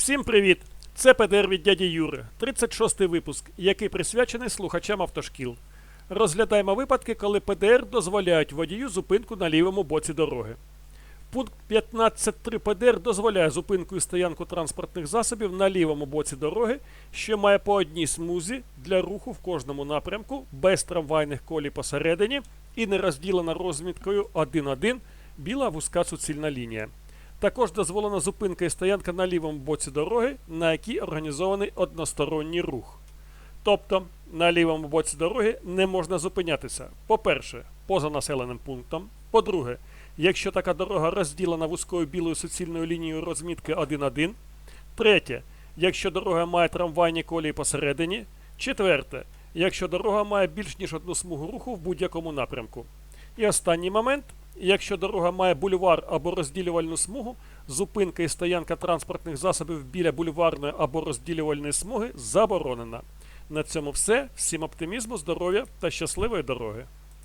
Всім привіт! Це ПДР від дяді Юри, 36-й випуск, який присвячений слухачам автошкіл. Розглядаємо випадки, коли ПДР дозволяють водію зупинку на лівому боці дороги. Пункт 15.3 ПДР дозволяє зупинку і стоянку транспортних засобів на лівому боці дороги, що має по одній смузі для руху в кожному напрямку без трамвайних колій посередині і не розділена розміткою 1.1 біла вузька суцільна лінія. Також дозволена зупинка і стоянка на лівому боці дороги, на якій організований односторонній рух. Тобто на лівому боці дороги не можна зупинятися. По-перше, поза населеним пунктом. По-друге, якщо така дорога розділена вузькою білою суцільною лінією розмітки 1.1. Третє, якщо дорога має трамвайні колії посередині. Четверте, якщо дорога має більш ніж одну смугу руху в будь-якому напрямку. І останній момент, якщо дорога має бульвар або розділювальну смугу, зупинка і стоянка транспортних засобів біля бульварної або розділювальної смуги заборонена. На цьому все. Всім оптимізму, здоров'я та щасливої дороги.